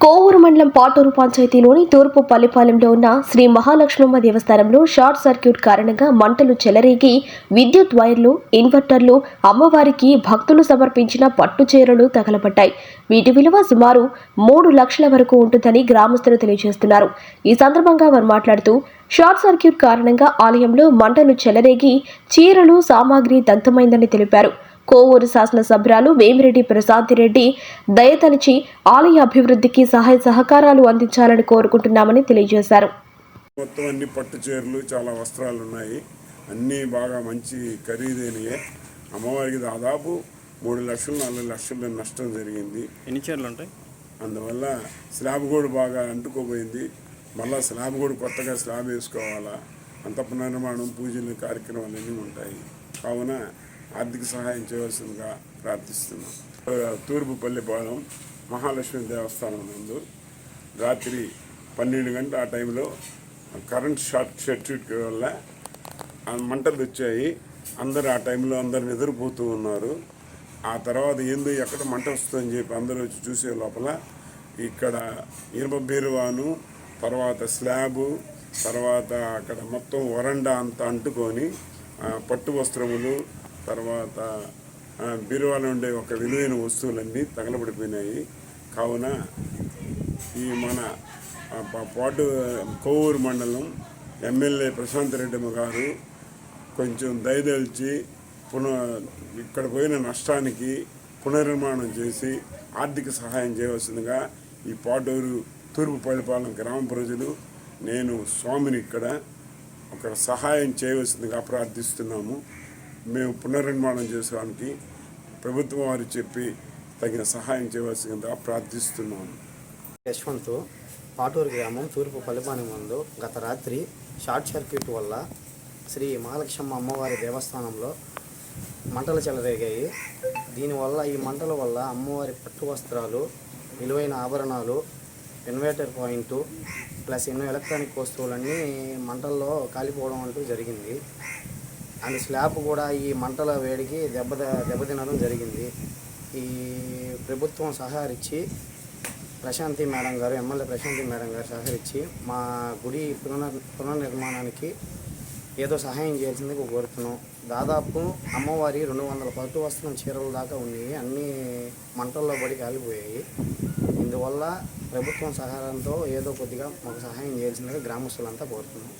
కోవూరు మండలం పాటూరు పంచాయతీలోని తూర్పు పల్లిపాలెంలో ఉన్న శ్రీ మహాలక్ష్మమ్మ దేవస్థానంలో షార్ట్ సర్క్యూట్ కారణంగా మంటలు చెలరేగి విద్యుత్ వైర్లు ఇన్వర్టర్లు అమ్మవారికి భక్తులు సమర్పించిన పట్టు చీరలు తగలబడ్డాయి. వీటి విలువ సుమారు మూడు లక్షల వరకు ఉంటుందని గ్రామస్తులు తెలియజేస్తున్నారు. ఈ సందర్భంగా వారు మాట్లాడుతూ షార్ట్ సర్క్యూట్ కారణంగా ఆలయంలో మంటలు చెలరేగి చీరలు సామాగ్రి దగ్ధమైందని తెలిపారు. కోవూరు శాసనసభ్యురాలు వేమిరెడ్డి ప్రశాంతిరెడ్డి దయతలిచి ఆలయ అభివృద్ధికి సహాయ సహకారాలు అందించాలని కోరుకుంటున్నామని తెలియజేశారు. మొత్తం అన్ని పట్టు చీరలు చాలా వస్త్రాలు ఉన్నాయి అన్నీ బాగా మంచి ఖరీదైనయే. అమ్మవారికి దాదాపు మూడు లక్షలు నాలుగు లక్షల నష్టం జరిగింది. ఎన్ని చీరలు ఉంటాయి? అందువల్ల స్లాబ్ కూడా బాగా అంటుకోపోయింది. మళ్ళా స్లాబ్ కూడా కొత్తగా స్లాబ్ వేసుకోవాలా? అంత పునర్నిర్మాణం పూజలు కార్యక్రమాలు అన్నీ ఉంటాయి. కావున ఆర్థిక సహాయం చేయవలసిందిగా ప్రార్థిస్తున్నాం. తూర్పు పల్లెపాలెం మహాలక్ష్మి దేవస్థానం నందు రాత్రి పన్నెండు గంటల ఆ టైంలో కరెంట్ షార్ట్ సర్క్యూట్ వల్ల మంటలు వచ్చాయి. అందరు ఆ టైంలో అందరు నిద్రపోతూ ఉన్నారు. ఆ తర్వాత ఏందో ఎక్కడ మంట వస్తుందని చెప్పి అందరూ వచ్చి చూసే లోపల ఇక్కడ ఇనుప బీరువాను తర్వాత స్లాబు తర్వాత అక్కడ మొత్తం వరండా అంతా అంటుకొని పట్టు వస్త్రములు తర్వాత బీరువాలో ఉండే ఒక విలువైన వస్తువులన్నీ తగలబడిపోయినాయి. కావున ఈ మన పాటు కోవూరు మండలం ఎమ్మెల్యే ప్రశాంత్ రెడ్డి గారు కొంచెం దయదలిచి పున ఇక్కడ పోయిన నష్టానికి పునర్నిర్మాణం చేసి ఆర్థిక సహాయం చేయవలసిందిగా ఈ పాటూరు తూర్పు పల్లిపాలెం గ్రామ ప్రజలు నేను స్వామిని ఇక్కడ ఒక సహాయం చేయవలసిందిగా ప్రార్థిస్తున్నాము. మేము పునర్నిర్మాణం చేసుకోవడానికి ప్రభుత్వం వారు చెప్పి తగిన సహాయం చేయవలసిందిగా ప్రార్థిస్తున్నాము. యశ్వంత్ పాటూరు గ్రామం తూర్పు పల్లిపాని ముందు గత రాత్రి షార్ట్ సర్క్యూట్ వల్ల శ్రీ మహాలక్ష్మ అమ్మవారి దేవస్థానంలో మంటలు చెలరేగాయి. దీనివల్ల ఈ మంటల వల్ల అమ్మవారి పట్టు వస్త్రాలు విలువైన ఆభరణాలు ఇన్వర్టర్ పాయింట్ ప్లస్ ఎన్నో ఎలక్ట్రానిక్ వస్తువులన్నీ మంటల్లో కాలిపోవడం అంటూ జరిగింది. అండ్ స్లాబ్ కూడా ఈ మంటల వేడికి దెబ్బ దెబ్బతినడం జరిగింది. ఈ ప్రభుత్వం సహకరించి ప్రశాంతి మేడం గారు ఎమ్మెల్యే ప్రశాంతి మేడం గారు సహకరించి మా గుడి పునర్ పునర్నిర్మాణానికి ఏదో సహాయం చేయాల్సిందిగా కోరుతున్నాం. దాదాపు అమ్మవారి రెండు వందల పట్టు వస్త్రం చీరల దాకా ఉన్నాయి. అన్నీ మంటల్లో పడి కాలిపోయాయి. ఇందువల్ల ప్రభుత్వం సహాయంతో ఏదో కొద్దిగా మాకు సహాయం చేయాల్సిందిగా గ్రామస్తులంతా కోరుతున్నాం.